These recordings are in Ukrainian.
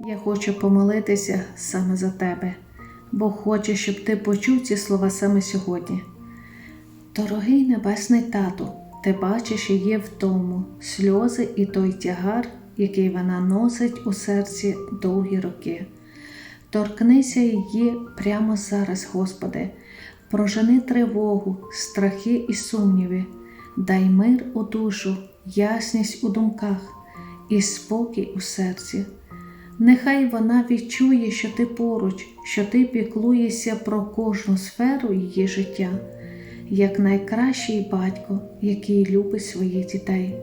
Я хочу помолитися саме за тебе, бо хочу, щоб ти почув ці слова саме сьогодні. Дорогий Небесний Тату, ти бачиш її в тому сльози і той тягар, який вона носить у серці довгі роки. Торкнися її прямо зараз, Господи, прожени тривогу, страхи і сумніви, дай мир у душу, ясність у думках і спокій у серці. Нехай вона відчує, що ти поруч, що ти піклуєшся про кожну сферу її життя, як найкращий батько, який любить своїх дітей.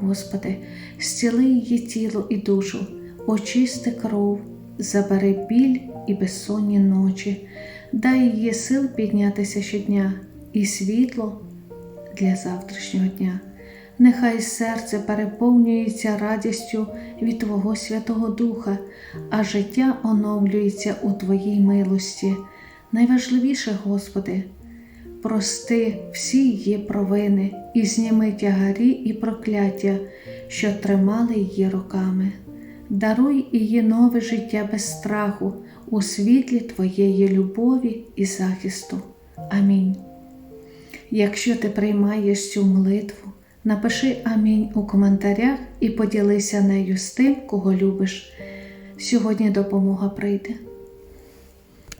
Господи, зціли її тіло і душу, очисти кров, забери біль і безсонні ночі, дай їй сил піднятися щодня і світло для завтрашнього дня. Нехай серце переповнюється радістю від Твого Святого Духа, а життя оновлюється у Твоїй милості. Найважливіше, Господи, прости всі її провини і зніми тягарі і прокляття, що тримали її роками. Даруй її нове життя без страху у світлі Твоєї любові і захисту. Амінь. Якщо ти приймаєш цю молитву, напиши амінь у коментарях і поділися нею з тим, кого любиш. Сьогодні допомога прийде.